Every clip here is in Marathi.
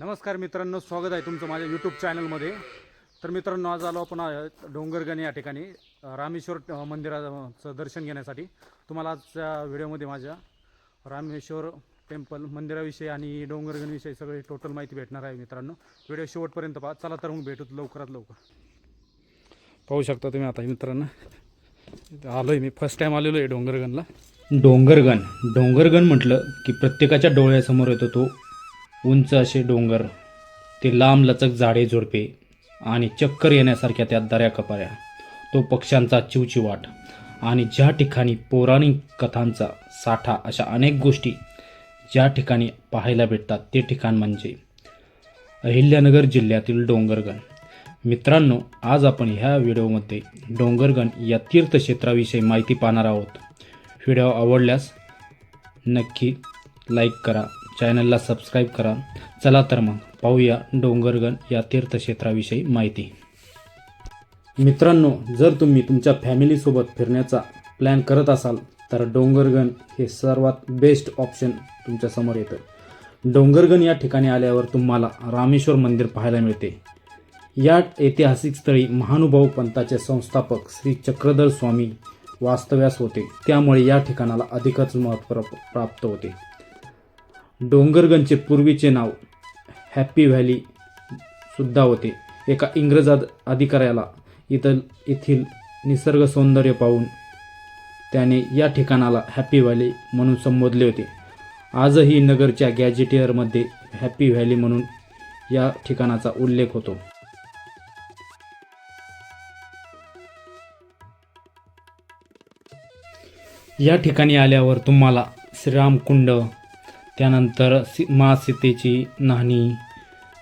नमस्कार मित्रांनो स्वागत आहे तुमचं माझ्या यूट्यूब चॅनलमध्ये तर मित्रांनो आज आलो आपण अ, डोंगरगण या ठिकाणी रामेश्वर मंदिराचं दर्शन घेण्यासाठी. तुम्हाला आजच्या व्हिडिओमध्ये माझ्या रामेश्वर टेम्पल मंदिराविषयी आणि डोंगरगणविषयी सगळी टोटल माहिती भेटणार आहे मित्रांनो. व्हिडिओ शेवटपर्यंत पहा. चला तर मग भेटू लवकरात लवकर. पाहू शकता तुम्ही आता मित्रांनो. आलो आलोय मी फर्स्ट टाईम आलेलो आहे डोंगरगणला. डोंगरगण. डोंगरगण म्हटलं की प्रत्येकाच्या डोळ्यासमोर येतो तो उंच असे डोंगर ते लांब लचक झाडे झुडपे आणि चक्कर येण्यासारख्या त्या दऱ्या कपाऱ्या. तो पक्ष्यांचा चिवचिवाट आणि ज्या ठिकाणी पौराणिक कथांचा साठा अशा अनेक गोष्टी ज्या ठिकाणी पाहायला भेटतात ते ठिकाण म्हणजे अहिल्यानगर जिल्ह्यातील डोंगरगण. मित्रांनो आज आपण ह्या व्हिडिओमध्ये डोंगरगण या तीर्थक्षेत्राविषयी माहिती पाहणार आहोत. व्हिडिओ आवडल्यास नक्की लाईक करा. चॅनलला सबस्क्राईब करा. चला तर मग पाहूया डोंगरगण या तीर्थक्षेत्राविषयी माहिती. मित्रांनो जर तुम्ही तुमच्या फॅमिलीसोबत फिरण्याचा प्लॅन करत असाल तर डोंगरगण हे सर्वात बेस्ट ऑप्शन तुमच्यासमोर येतं. डोंगरगण या ठिकाणी आल्यावर तुम्हाला रामेश्वर मंदिर पाहायला मिळते. या ऐतिहासिक स्थळी महानुभाव पंथाचे संस्थापक श्री चक्रधर स्वामी वास्तव्यास होते. त्यामुळे या ठिकाणाला अधिकच महत्त्व प्राप्त होते. डोंगरगंजचे पूर्वीचे नाव हॅप्पी व्हॅली सुद्धा होते. एका इंग्रज अधिकाऱ्याला इथं येथील निसर्ग सौंदर्य पाहून त्याने या ठिकाणाला हॅप्पी व्हॅली म्हणून संबोधले होते. आजही नगरच्या गॅजेटियरमध्ये हॅप्पी व्हॅली म्हणून या ठिकाणाचा उल्लेख होतो. या ठिकाणी आल्यावर तुम्हाला श्रीरामकुंड त्यानंतर सी मा सीतेची न्हाणी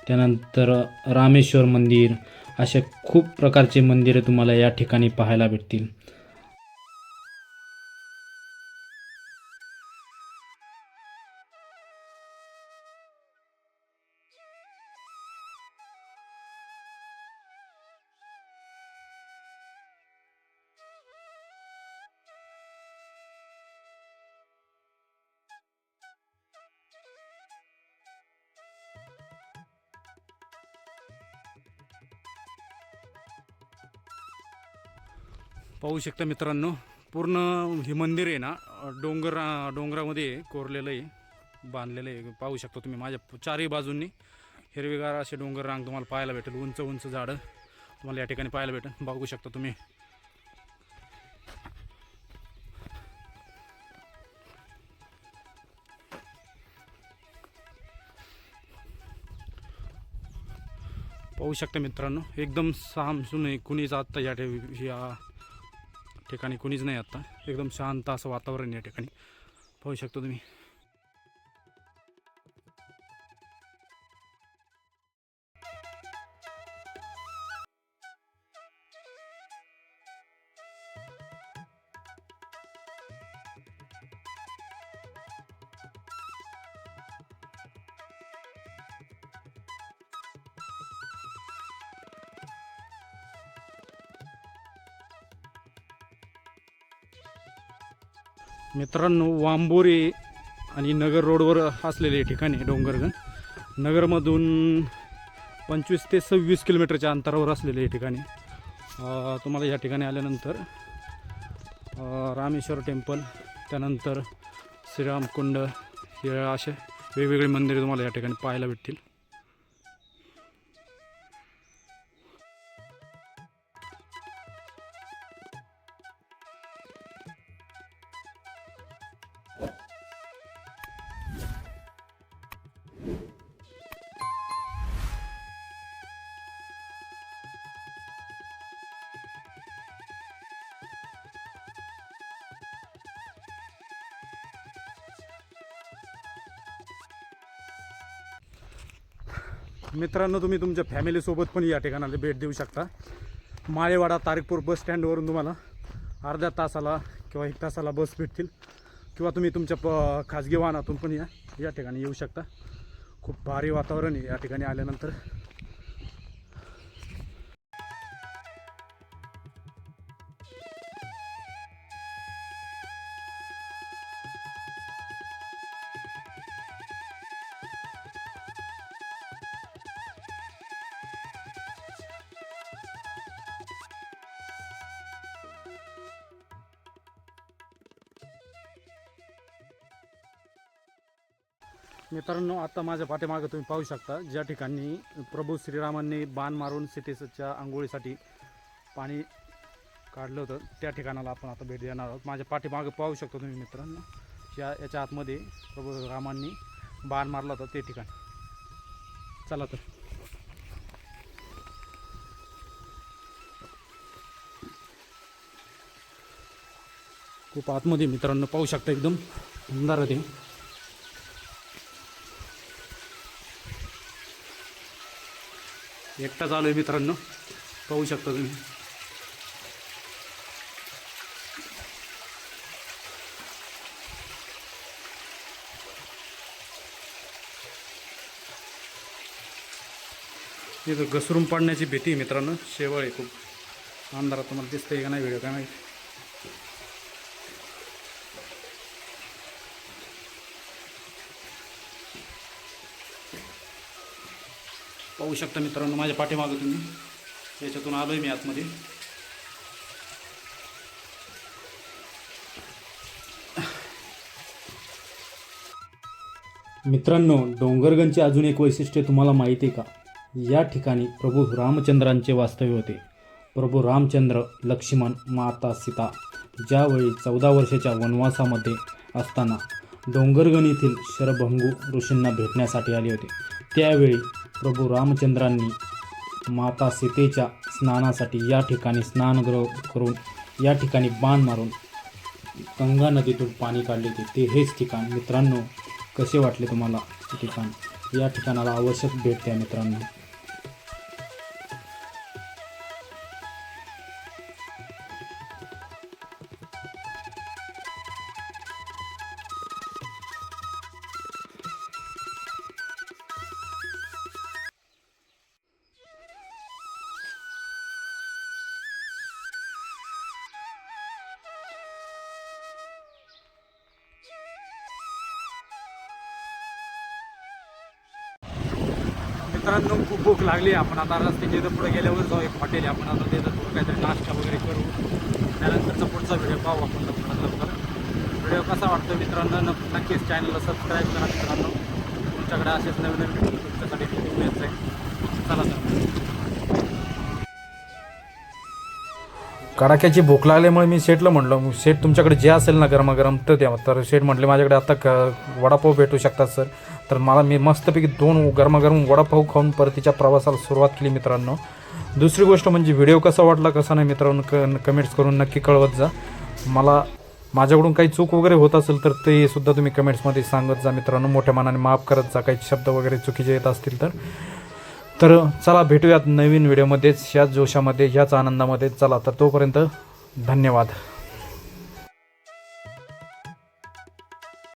त्यानंतर रामेश्वर मंदिर असे खूप प्रकारचे मंदिरं तुम्हाला या ठिकाणी पाहायला भेटतील. पाहू शकता मित्रांनो पूर्ण हे मंदिर आहे ना डोंगर डोंगरामध्ये कोरलेलं आहे बांधलेलं आहे. पाहू शकता तुम्ही माझ्या चारही बाजूंनी हिरवेगार असे डोंगर रांग तुम्हाला पाहायला भेटेल. उंच उंच झाडं तुम्हाला या ठिकाणी पाहायला भेटेल. बघू शकता तुम्ही. पाहू शकता मित्रांनो एकदम सामसून आहे. कुणीच आत्ता या ठे- या ठिकाणी कुणीच नाही आत्ता एकदम शांत असं वातावरण या ठिकाणी. पाहू शकतो तुम्ही. मित्रांनो वांबोरे आणि नगर रोडवर असलेले ठिकाण आहे डोंगरगण. नगरमधून पंचवीस ते सव्वीस किलोमीटरच्या अंतरावर असलेले हे ठिकाणी तुम्हाला या ठिकाणी आल्यानंतर रामेश्वर टेम्पल त्यानंतर श्रीरामकुंड हे असे वेगवेगळे मंदिरे तुम्हाला या ठिकाणी पाहायला भेटतील. मित्रांनो तुम्ही तुमच्या फॅमिलीसोबत पण या ठिकाणाला भेट देऊ शकता. माळेवाडा तारिकपूर बस स्टँडवरून तुम्हाला अर्ध्या तासाला किंवा एक तासाला बस भेटतील. किंवा तुम्ही तुमच्या प खाजगी वाहनातून पण या या ठिकाणी येऊ शकता. खूप भारी वातावरण आहे या ठिकाणी आल्यानंतर. मित्रांनो आता माझ्या पाठीमागं तुम्ही पाहू शकता ज्या ठिकाणी प्रभू श्रीरामांनी बाण मारून सीतेच्या आंघोळीसाठी पाणी काढलं होतं त्या ठिकाणाला आपण आता भेट देणार आहोत. माझ्या पाठीमागं पाहू शकतो तुम्ही मित्रांनो या याच्या आतमध्ये प्रभू रामांनी बाण मारला होता ते ठिकाण. चला तर. खूप आतमध्ये मित्रांनो पाहू शकता एकदम सुंदर आहे. ते एकटा चालू आहे मित्रांनो. पाहू शकता तुम्ही. इथं घसरून पडण्याची भीती आहे मित्रांनो. शेवळ आहे खूप. आमदारात तुम्हाला दिसतंय का नाही व्हिडिओ काय माहिती. पाहू शकता मित्रांनो माझ्या पाठीमागं तुम्ही. याच्यातून आलो आहे मी आतमध्ये. मित्रांनो डोंगरगंजचे अजून एक वैशिष्ट्य तुम्हाला माहिती आहे का? या ठिकाणी प्रभू रामचंद्रांचे वास्तव्य होते. प्रभू रामचंद्र लक्ष्मण माता सीता ज्यावेळी चौदा वर्षाच्या वनवासामध्ये असताना डोंगरगण येथील शरभंगू ऋषींना भेटण्यासाठी आले होते. त्यावेळी प्रभू रामचंद्रांनी माता सीतेच्या स्नानासाठी या ठिकाणी स्नानगृह करून या ठिकाणी बाण मारून गंगा नदीतून पाणी काढले होते. ते हेच ठिकाण. मित्रांनो कसे वाटले तुम्हाला ते ठिकाण? या ठिकाणाला आवश्यक भेट द्या मित्रांनो. मित्रांनो खूप भूक लागली. आपण आता रस्त्याच्या इथं पुढे गेल्यावर जाऊ एक हॉटेल आपण आता तिथं थोडं काहीतरी नाश्ता वगैरे करू. त्यानंतरचा पुढचा व्हिडिओ पाहू आपण लवकरात लवकर. व्हिडिओ कसा वाटतो मित्रांनो? नक्कीच चॅनलला सबस्क्राईब करा मित्रांनो. तुमच्याकडे असेच नवीन नवीन तुमच्यासाठी घेऊन आहे चला सर कडाक्याची भूक लागल्यामुळे मी सेटला म्हटलं सेट तुमच्याकडे जे असेल ना गरमागरम तर द्या. तर सेट म्हटले माझ्याकडे आता क वडापाव भेटू शकतात सर. तर मला मी मस्तपैकी दोन गरमागरम वडापाव खाऊन परतीच्या प्रवासाला सुरुवात केली मित्रांनो. दुसरी गोष्ट म्हणजे व्हिडिओ कसा वाटला कसा नाही मित्रांनो क कमेंट्स करून नक्की कळवत जा. मला माझ्याकडून काही चूक वगैरे होत असेल तर ते सुद्धा तुम्ही कमेंट्समध्ये सांगत जा मित्रांनो. मोठ्या मनाने माफ करत जा काही शब्द वगैरे चुकीचे येत असतील तर. तर चला भेटूयात नवीन व्हिडिओमध्येच ह्याच जोशामध्ये ह्याच आनंदामध्ये. चला तर तोपर्यंत धन्यवाद.